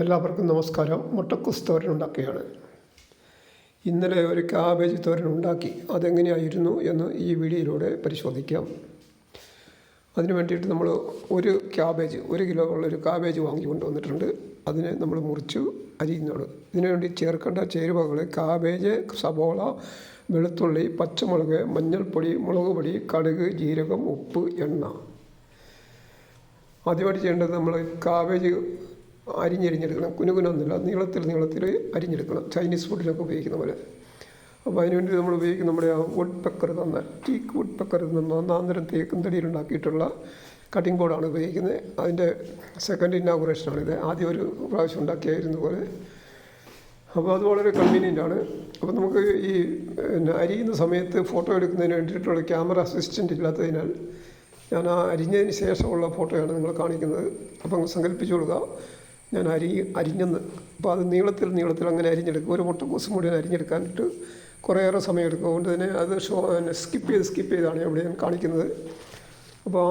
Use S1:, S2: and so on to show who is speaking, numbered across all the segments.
S1: എല്ലാവർക്കും നമസ്കാരം. മുട്ടക്കുസ് തോരൻ ഉണ്ടാക്കുകയാണ്. ഇന്നലെ ഒരു കാബേജ് തോരൻ ഉണ്ടാക്കി. അതെങ്ങനെയായിരുന്നു എന്ന് ഈ വീഡിയോയിലൂടെ പരിശോധിക്കാം. അതിന് വേണ്ടിയിട്ട് നമ്മൾ ഒരു ക്യാബേജ് ഒരു കിലോ ഉള്ളൊരു കാബേജ് വാങ്ങി കൊണ്ടുവന്നിട്ടുണ്ട്. അതിനെ നമ്മൾ മുറിച്ചു അരിയുന്നുണ്ട് ഇതിനു വേണ്ടി ചേർക്കേണ്ട ചേരുവകൾ കാബേജ് സബോള വെളുത്തുള്ളി പച്ചമുളക് മഞ്ഞൾപ്പൊടി മുളക് പൊടി കടുക് ജീരകം ഉപ്പ് എണ്ണ. ആദ്യമായിട്ട് ചെയ്യേണ്ടത് നമ്മൾ കാബേജ് അരിഞ്ഞരിഞ്ഞെടുക്കണം. കുനുകുനൊന്നുമില്ല. നീളത്തിൽ നീളത്തിൽ അരിഞ്ഞെടുക്കണം. ചൈനീസ് ഫുഡിനൊക്കെ ഉപയോഗിക്കുന്ന പോലെ. അപ്പോൾ അതിനുവേണ്ടി നമ്മൾ ഉപയോഗിക്കുന്ന നമ്മുടെ ആ വുഡ് പെക്കർ തന്ന ടീക്ക് വുഡ് പെക്കർ നിന്ന് ഒന്നാന്തരം തേക്കും തടിയിൽ ഉണ്ടാക്കിയിട്ടുള്ള കട്ടിംഗ് ബോർഡാണ് ഉപയോഗിക്കുന്നത്. അതിന്റെ സെക്കൻഡ് ഇന്നാഗുറേഷനാണിത് ആദ്യം ഒരു പ്രാവശ്യം ഉണ്ടാക്കിയായിരുന്നു പോലെ. അപ്പോൾ അത് വളരെ കൺവീനിയന്റ് ആണ്. അപ്പോൾ നമുക്ക് ഈ പിന്നെ അരിയുന്ന സമയത്ത് ഫോട്ടോ എടുക്കുന്നതിന് വേണ്ടിയിട്ടുള്ള ക്യാമറ അസിസ്റ്റന്റ് ഇല്ലാത്തതിനാൽ ഞാൻ ആ അരിഞ്ഞതിന് ശേഷമുള്ള ഫോട്ടോയാണ് നിങ്ങൾ കാണിക്കുന്നത്. അപ്പം സങ്കല്പിച്ചു ഞാൻ അരി അരിഞ്ഞെന്ന്. അപ്പോൾ അത് നീളത്തിൽ നീളത്തിൽ അങ്ങനെ അരിഞ്ഞെടുക്കും. ഒരു മുട്ടക്കൂസ് മുഴുവൻ അരിഞ്ഞെടുക്കാനിട്ട് കുറേയേറെ സമയം എടുക്കും അതുകൊണ്ട് തന്നെ അത് ഷോ സ്കിപ്പ് ചെയ്ത് സ്കിപ്പ് ചെയ്താണ് ഇവിടെ ഞാൻ കാണിക്കുന്നത്. അപ്പോൾ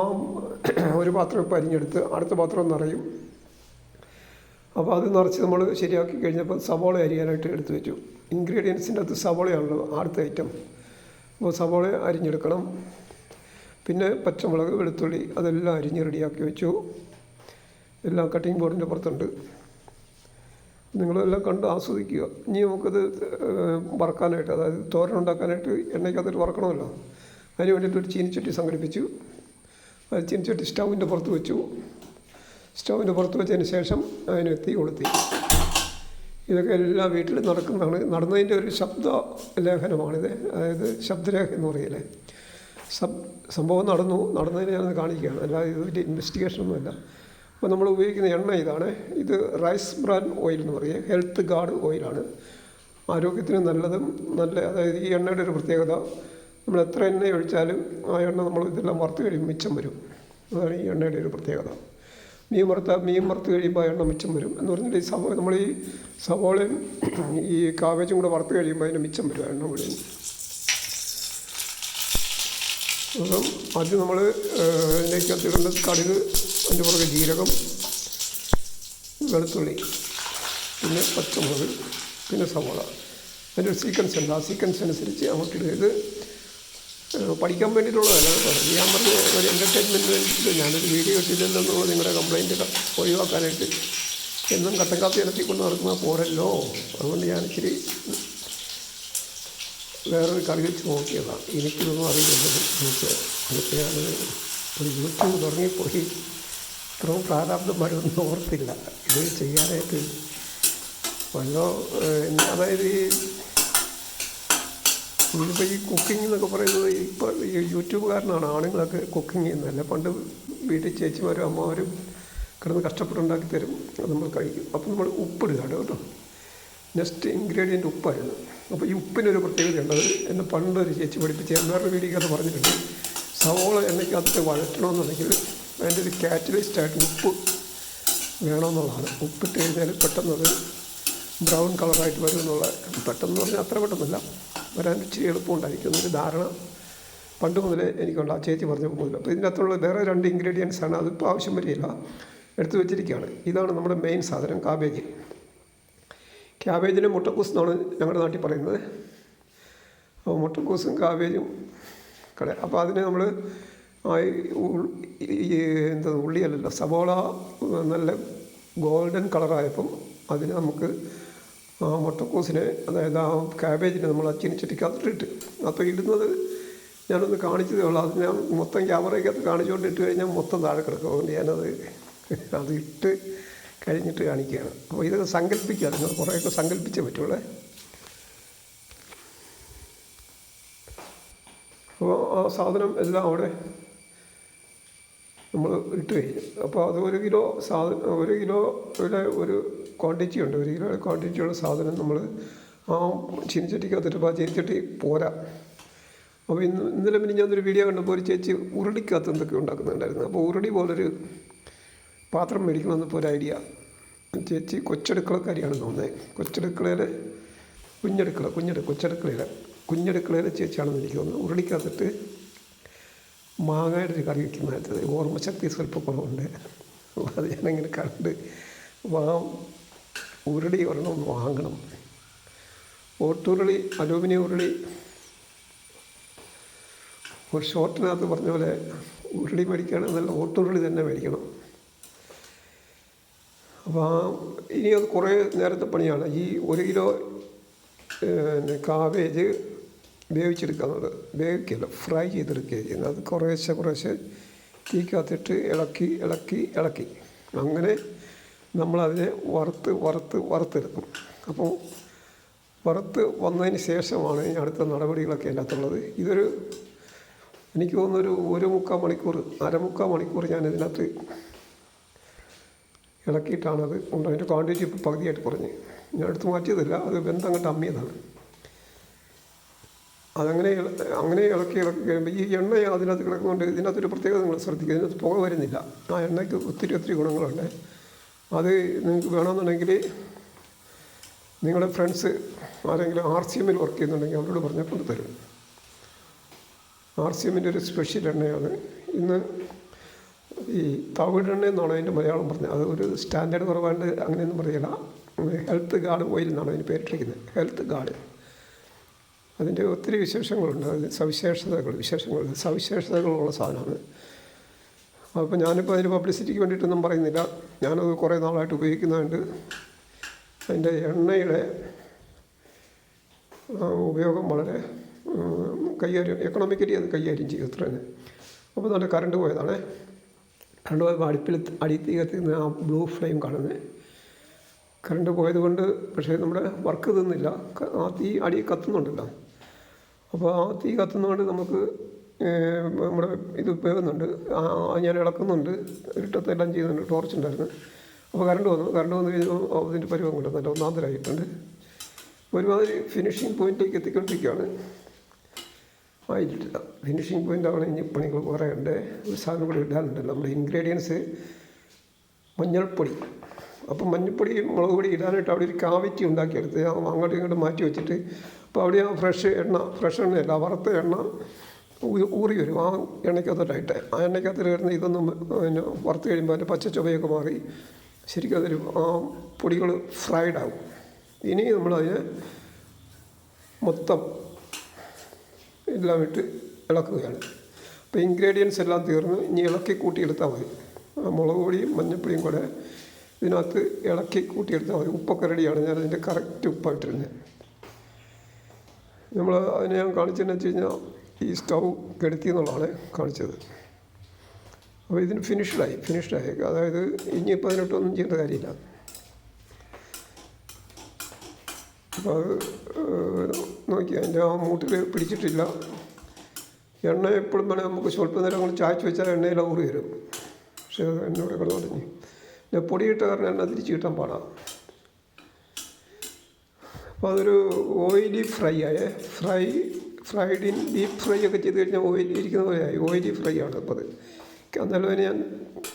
S1: ആ ഒരു പാത്രം ഇപ്പോൾ അരിഞ്ഞെടുത്ത് അടുത്ത പാത്രം നിറയും. അപ്പോൾ അത് നിറച്ച് നമ്മൾ ശരിയാക്കി കഴിഞ്ഞപ്പോൾ സവോള അരിയാനായിട്ട് എടുത്തു വെച്ചു. ഇൻഗ്രീഡിയൻസിന്റെ അകത്ത് സവോളയാണല്ലോ അടുത്ത ഐറ്റം. അപ്പോൾ സവോള അരിഞ്ഞെടുക്കണം. പിന്നെ പച്ചമുളക് വെളുത്തുള്ളി അതെല്ലാം അരിഞ്ഞ് റെഡിയാക്കി വെച്ചു. എല്ലാം കട്ടിംഗ് ബോർഡിന്റെ പുറത്തുണ്ട്. നിങ്ങളെല്ലാം കണ്ട് ആസ്വദിക്കുക. ഇനി നമുക്കത് വറക്കാനായിട്ട് അതായത് തോരൻ ഉണ്ടാക്കാനായിട്ട് എണ്ണയ്ക്കകത്തിട്ട് വറക്കണമല്ലോ. അതിന് വേണ്ടിയിട്ട് ഒരു ചീനിച്ചട്ടി സംഘടിപ്പിച്ചു. അത് ചീനിച്ചട്ടി സ്റ്റൗവിന്റെ പുറത്ത് വെച്ചു. സ്റ്റൗവിന്റെ പുറത്ത് വെച്ചതിന് ശേഷം അതിന് തീ കൊളുത്തി. ഇതൊക്കെ എല്ലാ വീട്ടിലും നടക്കുന്നതാണ്. നടന്നതിന്റെ ഒരു ശബ്ദ ലേഖനമാണിത്. അതായത് ശബ്ദരേഖ എന്ന് പറയില്ലേ. സംഭവം നടന്നു. നടന്നതിനെ ഞാനത് കാണിക്കുകയാണ്. അല്ലാതെ ഇത് വലിയ ഇൻവെസ്റ്റിഗേഷനൊന്നുമല്ല. അപ്പോൾ നമ്മൾ ഉപയോഗിക്കുന്ന എണ്ണ ഇതാണ്. ഇത് റൈസ് ബ്രാൻ ഓയിൽ എന്ന് പറയുക ഹെൽത്ത് ഗാർഡ് ഓയിലാണ് ആരോഗ്യത്തിന് നല്ലതും നല്ല അതായത് ഈ എണ്ണയുടെ ഒരു പ്രത്യേകത നമ്മൾ എത്ര എണ്ണ ഒഴിച്ചാലും ആ എണ്ണ നമ്മൾ ഇതെല്ലാം വറുത്ത് കഴിയുമ്പോൾ മിച്ചം വരും. അതാണ് ഈ എണ്ണയുടെ ഒരു പ്രത്യേകത. മീൻ വറുത്ത മീൻ വറുത്ത് കഴിയുമ്പോൾ എണ്ണ മിച്ചം വരും. എന്ന് പറഞ്ഞാൽ ഈ സവോ നമ്മൾ ഈ സവോളയും ഈ കാവേജും കൂടെ വറുത്ത് കഴിയുമ്പോൾ അതിന് മിച്ചം വരും എണ്ണ മുഴുവൻ അപ്പം ആദ്യം നമ്മൾ അതിലേക്ക് ഇടേണ്ടത് കടുക് അതിന്റെ പുറകെ ജീരകം വെളുത്തുള്ളി പിന്നെ പച്ചമുളക് പിന്നെ സവോള. അതിന്റെ ഒരു സീക്വൻസ് ഉണ്ട്. ആ സീക്വൻസ് അനുസരിച്ച് അങ്ങോട്ട് ഇടുക ഇത് പഠിക്കാൻ വേണ്ടിയിട്ടുള്ളതല്ല പറഞ്ഞു ഞാൻ പറഞ്ഞ ഒരു എന്റർടൈൻമെന്റ് വേണ്ടിയിട്ട് ഞാനൊരു വീഡിയോ ഇട്ടില്ലെന്നുള്ള നിങ്ങളുടെ കംപ്ലയിന്റ് ഒഴിവാക്കാനായിട്ട് എന്നും കട്ടക്കാത്ത ഇറക്കിക്കൊണ്ട് നടക്കുന്ന പോരല്ലോ. അതുകൊണ്ട് ഞാൻ ഇച്ചിരി വേറൊരു കറി വെച്ച് നോക്കിയതാണ്. എനിക്കിതൊന്നും അറിയില്ല എനിക്ക് ഞാൻ ഒരു യൂട്യൂബ് തുടങ്ങിപ്പോയി. ഇത്രയും പ്രാരാബ്ദം വരുമെന്ന് ഓർത്തില്ല. ഇത് ചെയ്യാനായിട്ട് വല്ലോ അതായത് ഈ ഇന്നിപ്പോൾ ഈ കുക്കിംഗ് എന്നൊക്കെ പറയുന്നത് ഇപ്പോൾ ഈ യൂട്യൂബുകാരനാണ് ആണുങ്ങളൊക്കെ കുക്കിംഗ് ചെയ്യുന്നതല്ല പണ്ട് വീട്ടിൽ ചേച്ചിമാരും അമ്മമാരും കിടന്ന് കഷ്ടപ്പെട്ടുണ്ടാക്കി തരും. അത് നമ്മൾ കഴിക്കും. അപ്പം നമ്മൾ ഉപ്പിടുകയാണ് കേട്ടോ. നെക്സ്റ്റ് ഇൻഗ്രീഡിയന്റ് ഉപ്പായിരുന്നു. അപ്പോൾ ഈ ഉപ്പിനൊരു പ്രത്യേകതയുണ്ട്. അത് എന്നെ പണ്ടൊരു ചേച്ചി പഠിപ്പിച്ച് എന്നാരുടെ വേറൊരു വീഡിയോക്കകത്ത് പറഞ്ഞിട്ടുണ്ട്. സവോള എണ്ണയ്ക്കകത്ത് വഴറ്റണമെന്നുണ്ടെങ്കിൽ അതിന്റെ ഒരു കാറ്റലിസ്റ്റായിട്ട് ഉപ്പ് വേണമെന്നുള്ളതാണ്. ഉപ്പിട്ട് കഴിഞ്ഞാൽ പെട്ടെന്ന് അത് ബ്രൗൺ കളറായിട്ട് വരും എന്നുള്ള പെട്ടെന്ന് പറഞ്ഞാൽ അത്ര പെട്ടെന്നല്ല. വരാൻ ഇച്ചിരി എളുപ്പമുണ്ടായിരിക്കും. എന്നൊരു ധാരണ പണ്ട് മുതലേ എനിക്കുണ്ട്. ആ ചേച്ചി പറഞ്ഞ മുതൽ അപ്പോൾ ഇതിനകത്തുള്ള വേറെ രണ്ട് ഇൻഗ്രീഡിയൻസ് ആണ്. അതിപ്പോൾ ആവശ്യം വരികയില്ല. എടുത്തു വെച്ചിരിക്കുകയാണ്. ഇതാണ് നമ്മുടെ മെയിൻ സാധനം കാബേജ് ക്യാബേജിന് മുട്ടക്കൂസ് എന്നാണ് ഞങ്ങളുടെ നാട്ടിൽ പറയുന്നത്. അപ്പോൾ മുട്ടക്കൂസും കാബേജും കട അപ്പോൾ അതിനെ നമ്മൾ ഈ എന്താ ഉള്ളിയല്ലല്ലോ. സവോള നല്ല ഗോൾഡൻ കളറായപ്പം അതിന് നമുക്ക് ആ മുട്ടക്കൂസിനെ അതായത് ആ ക്യാബേജിനെ നമ്മൾ ആ ചിനിച്ചട്ടിക്കകത്തിട്ട് അപ്പോൾ ഇടുന്നത് ഞാനൊന്ന് കാണിച്ചതേ ഉള്ളൂ. അത് ഞാൻ മൊത്തം ക്യാമറയ്ക്കകത്ത് കാണിച്ചുകൊണ്ട് ഇട്ട് കഴിഞ്ഞാൽ മൊത്തം താഴെ കിടക്കും. അതുകൊണ്ട് ഞാനത് അത് ഇട്ട് കഴിഞ്ഞിട്ട് കാണിക്കുകയാണ്. അപ്പോൾ ഇതൊക്കെ സങ്കല്പിക്കുക. നിങ്ങൾ കുറേയൊക്കെ സങ്കല്പിച്ചേ പറ്റുള്ളേ. അപ്പോൾ ആ സാധനം എല്ലാം അവിടെ നമ്മൾ ഇട്ട് കഴിഞ്ഞു. അപ്പോൾ അത് ഒരു കിലോ സാധനം ഒരു കിലോയുടെ ഒരു ക്വാണ്ടിറ്റി ഉണ്ട്. ഒരു കിലോയുടെ ക്വാണ്ടിറ്റിയുള്ള സാധനം നമ്മൾ ആ ചീനിച്ചട്ടിക്കകത്തിട്ട് ആ ചീനിച്ചട്ടി പോരാ. അപ്പോൾ ഇന്ന് ഇന്നലെ പിന്നെ ഞാനൊരു വീഡിയോ കണ്ടപ്പോൾ ഒരു ചേച്ചി ഉരുളിക്കകത്ത് എന്തൊക്കെ ഉണ്ടാക്കുന്നുണ്ടായിരുന്നു. അപ്പോൾ ഉരുളി പോലൊരു പാത്രം മേടിക്കണമെന്നിപ്പോൾ ഒരു ഐഡിയ ചേച്ചി കൊച്ചടുക്കളക്കാരിയാണ് തോന്നുന്നത് കൊച്ചടുക്കളയിലെ കുഞ്ഞടുക്കള കുഞ്ഞടു കൊച്ചടുക്കളയിലെ കുഞ്ഞടുക്കളയിലെ ചേച്ചിയാണെന്ന് എനിക്ക് തോന്നുന്നു. ഉരുളിക്കകത്തിട്ട് മാങ്ങയുടെ ഒരു കറി വയ്ക്കുന്നതായിട്ട് ഓർമ്മശക്തി സ്വല്പം കുറവുണ്ട് അത് ഞാനിങ്ങനെ കണ്ട് വാ ഉരുളി ഒരെണ്ണം വാങ്ങണം. ഓട്ടുരുളി അലൂമിനിയം ഉരുളി ഒരു ഷോർട്ടിനകത്ത് പറഞ്ഞ പോലെ ഉരുളി മേടിക്കുകയാണെങ്കിൽ നല്ല ഓട്ടുരുളി തന്നെ മേടിക്കണം. അപ്പോൾ ആ ഇനി അത് കുറേ നേരത്തെ പണിയാണ്. ഈ ഒരു കിലോ കാബേജ് വേവിച്ചെടുക്കുന്നത് വേവിക്കല്ല ഫ്രൈ ചെയ്തെടുക്കുകയാണ് ചെയ്യുന്നത് അത് കുറേശ്ശെ കുറേശ്ശെ തീക്കകത്തിട്ട് ഇളക്കി ഇളക്കി ഇളക്കി. അങ്ങനെ നമ്മളതിനെ വറുത്ത് വറുത്ത് വറുത്തെടുക്കും. അപ്പോൾ വറുത്ത് വന്നതിന് ശേഷമാണ് ഈ അടുത്ത നടപടികളൊക്കെ അതിനകത്തുള്ളത്. ഇതൊരു എനിക്ക് തോന്നുന്നൊരു ഒരു മുക്കാൽ മണിക്കൂർ അരമുക്കാൽ മണിക്കൂർ ഞാൻ ഇതിനകത്ത് ഇളക്കിയിട്ടാണത് ഉണ്ടോ അതിന്റെ ക്വാണ്ടിറ്റി ഇപ്പോൾ പകുതിയായിട്ട് കുറഞ്ഞ്. ഞാൻ എടുത്ത് മാറ്റിയതല്ല അത് ബന്ധം അങ്ങോട്ട് അമ്മിയതാണ്. അതങ്ങനെ അങ്ങനെ ഇളക്കി ഇളക്കി കഴിയുമ്പോൾ ഈ എണ്ണ അതിനകത്ത് കിടക്കുന്നുണ്ട്. ഇതിനകത്തൊരു പ്രത്യേകത നിങ്ങൾ ശ്രദ്ധിക്കുക. ഇതിനകത്ത് പുക വരുന്നില്ല. ആ എണ്ണയ്ക്ക് ഒത്തിരി ഒത്തിരി ഗുണങ്ങളുണ്ട്. അത് നിങ്ങൾക്ക് വേണമെന്നുണ്ടെങ്കിൽ നിങ്ങളുടെ ഫ്രണ്ട്സ് ആരെങ്കിലും ആർ സി എമ്മിൽ വർക്ക് ചെയ്യുന്നുണ്ടെങ്കിൽ അവരോട് പറഞ്ഞാൽ കൊണ്ട് തരും. ആർ സി എമ്മിന്റെ ഒരു സ്പെഷ്യൽ എണ്ണയാണ്. ഇന്ന് ഈ തവിടെണ്ണ എന്നാണ് അതിന്റെ മലയാളം പറഞ്ഞത്. അത് ഒരു സ്റ്റാൻഡേർഡ് കുറവാണ്ട് അങ്ങനെയൊന്നും പറയില്ല. ഹെൽത്ത് ഗാർഡ് ഓയിൽ എന്നാണ് അതിന് പേരിട്ടിരിക്കുന്നത്. Health guard. അതിന്റെ ഒത്തിരി വിശേഷങ്ങളുണ്ട്. അതിന് സവിശേഷതകൾ വിശേഷങ്ങൾ സവിശേഷതകളുള്ള സാധനമാണ്. അപ്പോൾ ഞാനിപ്പോൾ അതിന് പബ്ലിസിറ്റിക്ക് വേണ്ടിയിട്ടൊന്നും പറയുന്നില്ല. ഞാനത് കുറേ നാളായിട്ട് ഉപയോഗിക്കുന്നതുകൊണ്ട് അതിന്റെ എണ്ണയുടെ ഉപയോഗം വളരെ കൈകാര്യം എക്കണോമിക്കലി അത് കൈകാര്യം ചെയ്യും അത്ര തന്നെ അപ്പോൾ നല്ല കറണ്ട് പോയതാണ്. കറണ്ട് പോയപ്പോൾ അടുപ്പിൽ അടിത്തി കത്തുന്ന ആ ബ്ലൂ ഫ്ലെയിം കാണുന്നത് കറണ്ട് പോയതുകൊണ്ട് പക്ഷേ നമ്മുടെ വർക്ക് തിന്നില്ല. ആ തീ അടി കത്തുന്നുണ്ടല്ലോ. അപ്പോൾ ആ തീ കത്തുന്നതുകൊണ്ട് നമുക്ക് നമ്മുടെ ഇത് ആ ഞാൻ ഇളക്കുന്നുണ്ട്. ഇരുട്ടത്തെല്ലാം ചെയ്യുന്നുണ്ട്. ടോർച്ച് ഉണ്ടായിരുന്നു. അപ്പോൾ കറണ്ട് വന്നു. കറണ്ട് വന്നു കഴിഞ്ഞപ്പോൾ അതിന്റെ പരിവം കൊണ്ട് നല്ല ഒന്നാന്തരായിട്ടുണ്ട്. ഒരുമാതിരി ഫിനിഷിങ് പോയിന്റിലേക്ക് എത്തിക്കൊണ്ടിരിക്കുകയാണ്. ആയിട്ടില്ല ഫിനിഷിങ് പോയിന്റ് ആണ് ഇനി പണികൾ കുറേ ഉണ്ട്. ഒരു സാധനം കൂടി ഇടാനുണ്ടല്ലോ നമ്മുടെ ഇൻഗ്രീഡിയൻസ് മഞ്ഞൾപ്പൊടി. അപ്പം മഞ്ഞൾപ്പൊടി മുളക് പൊടി ഇടാനായിട്ട് അവിടെ ഒരു കാവിറ്റി ഉണ്ടാക്കിയെടുത്ത് അങ്ങോട്ടും ഇങ്ങോട്ടും മാറ്റി വെച്ചിട്ട് അപ്പോൾ അവിടെ ആ ഫ്രഷ് എണ്ണ ഫ്രഷ് എണ്ണയല്ല വറുത്ത എണ്ണ ഊറി വരും. ആ എണ്ണയ്ക്കകത്തോട്ടായിട്ട്. ആ എണ്ണയ്ക്കകത്ത് വരുന്ന ഇതൊന്നും പിന്നെ വറുത്ത് കഴിയുമ്പോൾ അതിന്റെ പച്ച ചുവയൊക്കെ മാറി ശരിക്കും അതൊരു ആ പൊടികൾ ഫ്രൈഡ് ആകും. ഇനി നമ്മളതിനെ മൊത്തം എല്ലാം ഇട്ട് ഇളക്കുകയാണ്. അപ്പോൾ ഇൻഗ്രീഡിയൻസ് എല്ലാം തീർന്ന് ഇനി ഇളക്കി കൂട്ടിയെടുത്താൽ മതി. മുളക് പൊടിയും മഞ്ഞൾപ്പൊടിയും കൂടെ ഇതിനകത്ത് ഇളക്കി കൂട്ടിയെടുത്താൽ മതി. ഉപ്പക്കരടിയാണ് ഞാൻ അതിന്റെ കറക്റ്റ് ഉപ്പായിട്ടിരുന്നത് നമ്മൾ അതിനെ ഞാൻ കാണിച്ചതെന്ന് വെച്ച് കഴിഞ്ഞാൽ ഈ സ്റ്റൗ കെടുത്തി എന്നുള്ളതാണ് കാണിച്ചത്. അപ്പോൾ ഇതിന് ഫിനിഷ്ഡായി ഫിനിഷ്ഡായി അതായത് ഇനിയിപ്പോൾ അതിനൊട്ടൊന്നും ചെയ്യേണ്ട കാര്യമില്ല. അപ്പോൾ അത് നോക്കി. അതിന്റെ ആ മൂട്ടിൽ പിടിച്ചിട്ടില്ല. എണ്ണ എപ്പോഴും വേണേൽ നമുക്ക് സ്വല്പനേരം കൊണ്ട് ചായച്ച് വെച്ചാൽ എണ്ണയിൽ ഊറി വരും. പക്ഷേ അത് എന്നോട് കിടന്നു പിന്നെ പൊടിയിട്ട കാരണം എണ്ണ തിരിച്ച് കിട്ടാൻ പാടാം. അപ്പോൾ അതൊരു ഓയിലി ഫ്രൈ ആയേ. Fry fried in deep fry ഒക്കെ ചെയ്ത് കഴിഞ്ഞാൽ ഓയിലി ഇരിക്കുന്ന പോലെ ആയി. ഓയിലി ഫ്രൈ ആണ് അപ്പോൾ അത് എന്നാലും അതിന് ഞാൻ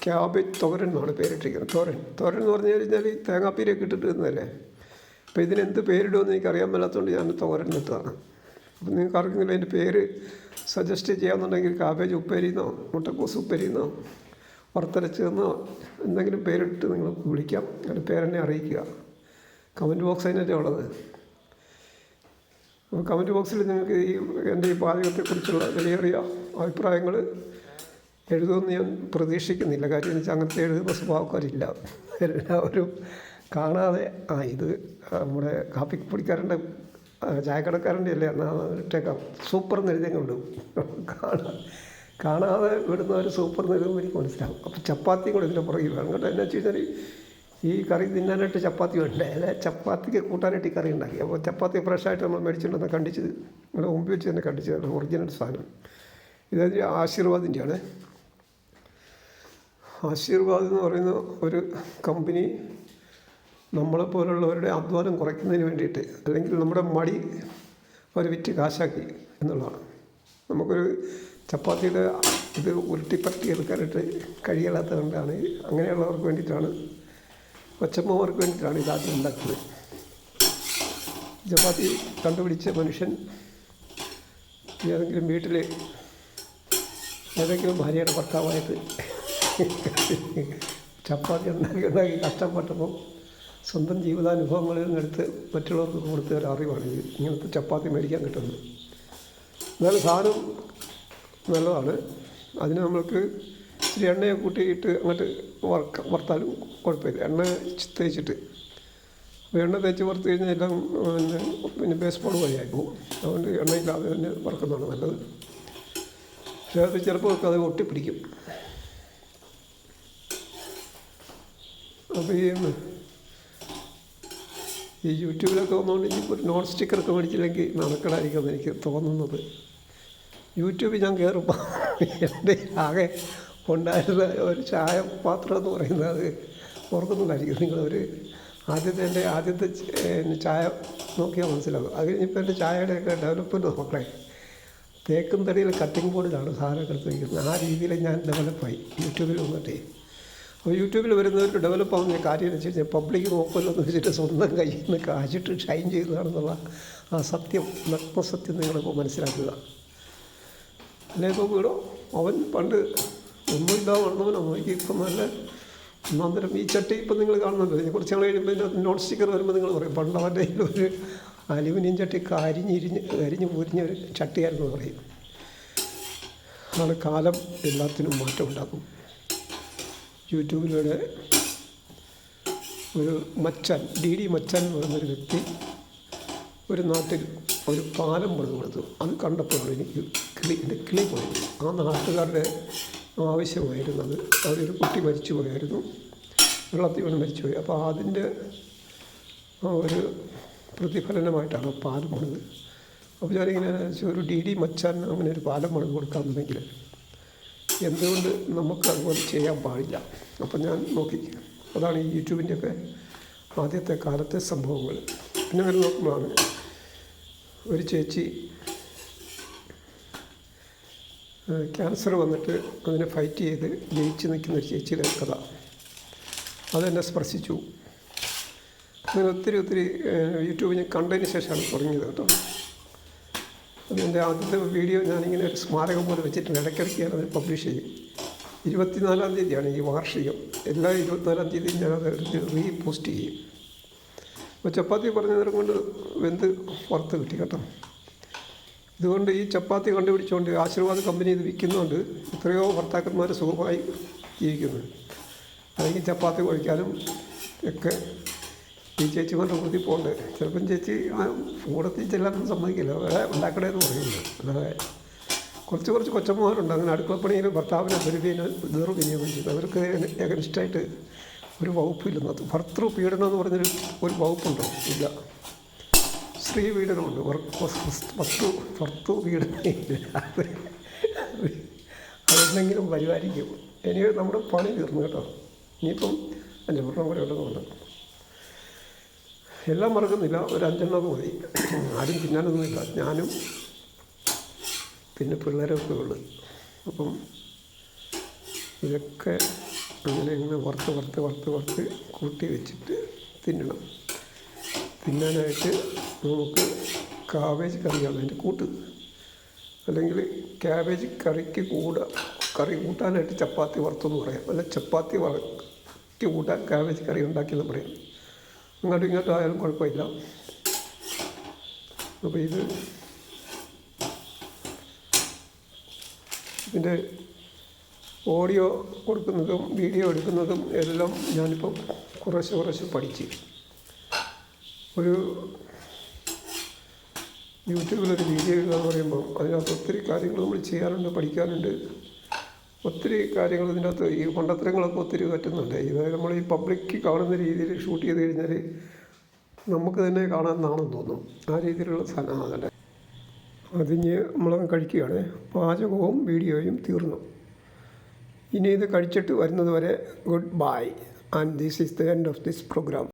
S1: ക്യാബേജ് തോരൻ എന്നാണ് പേരിട്ടിരിക്കുന്നത്. തോരൻ. തോരൻ എന്ന് പറഞ്ഞു കഴിഞ്ഞാൽ ഈ തേങ്ങാപ്പീരൊക്കെ ഇട്ടിട്ട് ഇരുന്നതല്ലേ അപ്പോൾ ഇതിനെന്ത് പേരിടുമെന്ന് എനിക്ക് അറിയാൻ മേലാത്തതുകൊണ്ട് ഞാൻ തോരൻ ഇട്ടതാണ്. അപ്പോൾ നിങ്ങൾക്ക് ആർക്കെങ്കിലും അതിന്റെ പേര് സജസ്റ്റ് ചെയ്യാമെന്നുണ്ടെങ്കിൽ കാബേജ് ഉപ്പേരിന്നോ മുട്ടക്കോസ് ഉപ്പേരിന്നോ വറുത്തരച്ചെന്നോ എന്തെങ്കിലും പേരിട്ട് നിങ്ങൾ വിളിക്കാം. അതിന്റെ പേരെന്നെ അറിയിക്കുക. കമന്റ് ബോക്സ് അതിനല്ലേ ഉള്ളത്? അപ്പോൾ കമന്റ് ബോക്സിൽ നിങ്ങൾക്ക് ഈ എന്റെ ഈ പാചകത്തെക്കുറിച്ചുള്ള ചെറിയ അഭിപ്രായങ്ങൾ എഴുതുമെന്ന് ഞാൻ പ്രതീക്ഷിക്കുന്നില്ല. കാര്യം എന്ന് വെച്ചാൽ അങ്ങനത്തെ എഴുതുന്ന സ്വഭാവക്കാരില്ല. എല്ലാവരും കാണാതെ ആ ഇത് നമ്മുടെ കാപ്പി പൊടിക്കാരന്റെ ചായക്കടക്കാരന്റെ അല്ലേ? എന്നാൽ ഇട്ടേക്കാം സൂപ്പർ എഴുതിയങ്ങ് വിടും കാണാ. കാണാതെ വിടുന്നവർ സൂപ്പർ എഴുതുമ്പോൾ എനിക്ക് മനസ്സിലാവും. അപ്പോൾ ചപ്പാത്തി കൂടെ ഇതിന്റെ പുറകിൽ വേണം. കേട്ടോ എന്നാ വെച്ച് കഴിഞ്ഞാൽ ഈ കറി തിന്നാനായിട്ട് ചപ്പാത്തി വേണ്ടേ? അല്ലെ? ചപ്പാത്തിക്ക് കൂട്ടാനായിട്ട് ഈ കറി ഉണ്ടാക്കി. അപ്പോൾ ചപ്പാത്തി ഫ്രഷായിട്ട് നമ്മൾ മേടിച്ചിട്ടുണ്ടെന്ന് കണ്ടിച്ച് നമ്മുടെ മുമ്പിൽ വെച്ച് തന്നെ കണ്ടിച്ചത് ഒറിജിനൽ സാധനം. ഇതായത് ആശീർവാദിന്റെയാണ് ആശീർവാദ് എന്ന് പറയുന്ന ഒരു കമ്പനി നമ്മളെപ്പോലുള്ളവരുടെ അധ്വാനം കുറയ്ക്കുന്നതിന് വേണ്ടിയിട്ട് അല്ലെങ്കിൽ നമ്മുടെ മടി അവർ വിറ്റ് കാശാക്കി എന്നുള്ളതാണ്. നമുക്കൊരു ചപ്പാത്തിയുടെ ഇത് ഉരുട്ടിപ്പറ്റി എടുക്കാനായിട്ട് കഴിയാത്തത് കൊണ്ടാണ് അങ്ങനെയുള്ളവർക്ക് വേണ്ടിയിട്ടാണ് കൊച്ചമ്മമാർക്ക് വേണ്ടിയിട്ടാണ് ഇതാദ്യം ഉണ്ടാക്കുന്നത് ചപ്പാത്തി കണ്ടുപിടിച്ച മനുഷ്യൻ ഏതെങ്കിലും വീട്ടിൽ ഏതെങ്കിലും ഭാര്യയുടെ ഭർത്താവായിട്ട് ചപ്പാത്തി ഉണ്ടാക്കി ഉണ്ടാക്കി കഷ്ടപ്പെട്ടപ്പോൾ സ്വന്തം ജീവിതാനുഭവങ്ങളിൽ നിന്നെടുത്ത് മറ്റുള്ളവർക്ക് കൊടുത്ത ഒരു അറിവാണ് ഇങ്ങനത്തെ ചപ്പാത്തി മേടിക്കാൻ കിട്ടുന്നത്. എന്നാലും സാധനം നല്ലതാണ്. അതിന് നമ്മൾക്ക് ഇച്ചിരി എണ്ണയെ കൂട്ടിയിട്ട് അങ്ങോട്ട് വറുക്ക വറുത്താലും കുഴപ്പമില്ല. എണ്ണ തേച്ചിട്ട്. എണ്ണ തേച്ച് വറുത്ത് കഴിഞ്ഞാൽ എല്ലാം പിന്നെ പിന്നെ ബേസ്ബോൾ വഴിയായി പോകും. അതുകൊണ്ട് എണ്ണയില്ലാതെ തന്നെ വറുക്കുന്നതാണ് നല്ലത്. പക്ഷേ അത് ചിലപ്പോൾ അത് ഒട്ടിപ്പിടിക്കും. അപ്പോൾ ഈ ഈ യൂട്യൂബിലൊക്കെ വന്നുകൊണ്ട് ഒരു നോൺ സ്റ്റിക്കറൊക്കെ മേടിച്ചില്ലെങ്കിൽ നടക്കടായിരിക്കുമെന്ന് എനിക്ക് തോന്നുന്നത്. യൂട്യൂബിൽ ഞാൻ കയറുമ്പോൾ എന്റെ ആകെ ഉണ്ടായിരുന്ന ഒരു ചായ പാത്രം എന്ന് പറയുന്നത് ഓർക്കുന്നുണ്ടായിരിക്കും. നിങ്ങളൊരു ആദ്യത്തെ എന്റെ ആദ്യത്തെ ചായ നോക്കിയാൽ മനസ്സിലാകും അത് കഴിഞ്ഞിപ്പോൾ എന്റെ ചായയുടെയൊക്കെ ഡെവലപ്മെന്റ് നോക്കണേ തേക്കും തടിയിൽ കട്ടിംഗ് ബോർഡിലാണ് സാധനമൊക്കെ എടുത്ത് വയ്ക്കുന്നത് ആ രീതിയിൽ ഞാൻ ഡെവലപ്പായി യൂട്യൂബിൽ വന്നിട്ടേ. അപ്പോൾ യൂട്യൂബിൽ വരുന്നവർക്ക് ഡെവലപ്പ് ആവുന്ന കാര്യം എന്ന് വെച്ച് കഴിഞ്ഞാൽ പബ്ലിക് നോക്കുമല്ലോ എന്ന് വെച്ചിട്ട് സ്വന്തം കയ്യിൽ നിന്ന് കാശിട്ട് ഷൈൻ ചെയ്യുന്നതാണെന്നുള്ള ആ സത്യം നഗ്നസത്യം നിങ്ങളിപ്പോൾ മനസ്സിലാക്കുക. അല്ലേ ഇപ്പോൾ വീടോ? അവൻ പണ്ട് ഒന്നുമില്ലാതെ വളർന്നവനോ നോക്കി ഇപ്പം നല്ല ഒന്നാന്തരം തരം ഈ ചട്ടി ഇപ്പം നിങ്ങൾ കാണുന്നുണ്ട്? കുറച്ച് നാൾ കഴിയുമ്പോൾ ഇതിനകത്ത് നോൺ സ്റ്റിക്കർ വരുമ്പോൾ നിങ്ങൾ പറയും പണ്ട് അവന്റെ ഒരു അലുമിനിയം ചട്ടി കരിഞ്ഞിരിഞ്ഞ് കരിഞ്ഞ് പൊരിഞ്ഞ ഒരു ചട്ടിയായിരുന്നു പറയും. ആണ് കാലം എല്ലാത്തിനും മാറ്റം ഉണ്ടാക്കും. യൂട്യൂബിലൂടെ ഒരു മച്ചൻ ഡി ഡി മച്ചൻ എന്ന് പറയുന്നൊരു വ്യക്തി ഒരു നാട്ടിൽ ഒരു പാലം പണിത് കൊടുത്തു അത് കണ്ടപ്പോൾ എനിക്ക് കിളി എന്റെ കിളി പോയത് ആ നാട്ടുകാരുടെ ആവശ്യമായിരുന്നത് അവരൊരു കുട്ടി മരിച്ചു പോയായിരുന്നു വെള്ളത്തിൽ വീണ് മരിച്ചുപോയി. അപ്പോൾ അതിന്റെ ഒരു പ്രതിഫലനമായിട്ടാണ് പാലം പണിത്. അപ്പോൾ ഞാനിങ്ങനെ ഒരു ഡി ഡി മച്ചാൻ അങ്ങനെ ഒരു പാലം പണിത് കൊടുക്കാമെന്നുണ്ടെങ്കിൽ എന്തുകൊണ്ട് നമുക്ക് അതുപോലെ ചെയ്യാൻ പാടില്ല? അപ്പം ഞാൻ നോക്കി. അതാണ് ഈ യൂട്യൂബിന്റെയൊക്കെ ആദ്യത്തെ കാലത്തെ സംഭവങ്ങൾ. പിന്നെ നോക്കുമ്പോൾ ഒരു ചേച്ചി. ക്യാൻസർ വന്നിട്ട് അതിനെ ഫൈറ്റ് ചെയ്ത് ജയിച്ച് നിൽക്കുന്ന ഒരു ചേച്ചിയുടെ കഥ. അതെന്നെ സ്പർശിച്ചു. അങ്ങനെ ഒത്തിരി ഒത്തിരി യൂട്യൂബ് ഞാൻ കണ്ടതിന് ശേഷമാണ് തുടങ്ങിയത് കേട്ടോ. അതിന്റെ ആദ്യത്തെ വീഡിയോ ഞാനിങ്ങനെ ഒരു സ്മാരകം പോലെ വെച്ചിട്ട് ഇടയ്ക്കിടയ്ക്ക് ഞാനത് പബ്ലിഷ് ചെയ്യും. ഇരുപത്തിനാലാം തീയതിയാണ് ഈ വാർഷികം. എല്ലാ ഇരുപത്തിനാലാം തീയതിയും ഞാനത് റീപോസ്റ്റ് ചെയ്യും. അപ്പോൾ ചപ്പാത്തി പറഞ്ഞ നേരം കൊണ്ട് വെന്ത് പുറത്ത് കിട്ടി കേട്ടോ. ഇതുകൊണ്ട് ഈ ചപ്പാത്തി കണ്ടുപിടിച്ചുകൊണ്ട് ആശീർവാദ് കമ്പനി ഇത് വിൽക്കുന്നതുകൊണ്ട് എത്രയോ ഭർത്താക്കന്മാർ സുഖമായി ജീവിക്കുന്നു. അല്ലെങ്കിൽ ചപ്പാത്തി കുഴിക്കാനും ഒക്കെ ഈ ചേച്ചിമാരുടെ കൂടി പോകണ്ടേ ചിലപ്പം ചേച്ചി കൂടത്തിൽ ചെല്ലാനും സമ്മതിക്കില്ല. വേറെ ഉണ്ടാക്കണേന്ന് പറയുന്നത് അല്ലാതെ കുറച്ച് കുറച്ച് കൊച്ചമ്മമാരുണ്ട് അങ്ങനെ അടുക്കളപ്പണിയിൽ ഭർത്താവിനെ ദുർവിനിയോഗം ചെയ്യുന്നത് അവർക്ക് എഗനിസ്റ്റായിട്ട് ഒരു വകുപ്പില്ലെന്നത് ഭർത്തൃ പീഡനം എന്ന് പറഞ്ഞൊരു ഒരു വകുപ്പുണ്ടോ. ഇല്ല. സ്ത്രീ പീഡനമുണ്ട്. ഭർത്തു ഇല്ല. അത് അതെന്തെങ്കിലും പരിപാലിക്കും. ഇനി നമ്മുടെ പണി തീർന്നു കേട്ടോ. ഇനിയിപ്പം അഞ്ചെണ്ണം കൂടെ ഉള്ളതുകൊണ്ട് എല്ലാം മറക്കുന്നില്ല. ഒരു അഞ്ചെണ്ണം മതി. ആരും തിന്നാനൊന്നുമില്ല. ഞാനും പിന്നെ പിള്ളേരൊക്കെ ഉള്ളു. അപ്പം ഇതൊക്കെ അങ്ങനെ ഇങ്ങനെ വറുത്ത് വറുത്ത് വറുത്ത് വറുത്ത് കൂട്ടി വെച്ചിട്ട് തിന്നണം. തിന്നാനായിട്ട് നമുക്ക് കാബേജ് കറിയാണ് അതിന്റെ കൂട്ട്. അല്ലെങ്കിൽ ക്യാബേജ് കറിക്ക് കൂട കറി കൂട്ടാനായിട്ട് ചപ്പാത്തി വറുത്തെന്ന് പറയാം. അല്ല ചപ്പാത്തി വറുത്തി കൂട്ടാൻ ക്യാബേജ് കറി ഉണ്ടാക്കിയെന്ന് പറയാം. അങ്ങോട്ടും ഇങ്ങോട്ടും ആയാലും കുഴപ്പമില്ല. അപ്പോൾ ഇത് ഇതിന്റെ ഓഡിയോ കൊടുക്കുന്നതും വീഡിയോ എടുക്കുന്നതും എല്ലാം ഞാനിപ്പോൾ കുറേശ്ശെ കുറേശ്ശെ പഠിച്ച്. ഒരു യൂട്യൂബിലൊരു വീഡിയോ എന്ന് പറയുമ്പോൾ അതിനകത്ത് ഒത്തിരി കാര്യങ്ങൾ നമ്മൾ ചെയ്യാറുണ്ട് പഠിക്കാറുണ്ട്. ഒത്തിരി കാര്യങ്ങൾ ഇതിന്റെ അകത്ത് ഈ കൊണ്ടത്തരങ്ങളൊക്കെ ഒത്തിരി പറ്റുന്നുണ്ട്. ഇത് നമ്മൾ ഈ പബ്ലിക്ക് കാണുന്ന രീതിയിൽ ഷൂട്ട് ചെയ്ത് കഴിഞ്ഞാൽ നമുക്ക് തന്നെ കാണാമെന്നാണെന്ന് തോന്നും. ആ രീതിയിലുള്ള സാധനമാണ് അതിഞ്ഞ് നമ്മളങ്ങ് കഴിക്കുകയാണ്. പാചകവും വീഡിയോയും തീർന്നു. ഇനി ഇത് കഴിച്ചിട്ട് വരുന്നത് വരെ good bye. And this is the end of this programme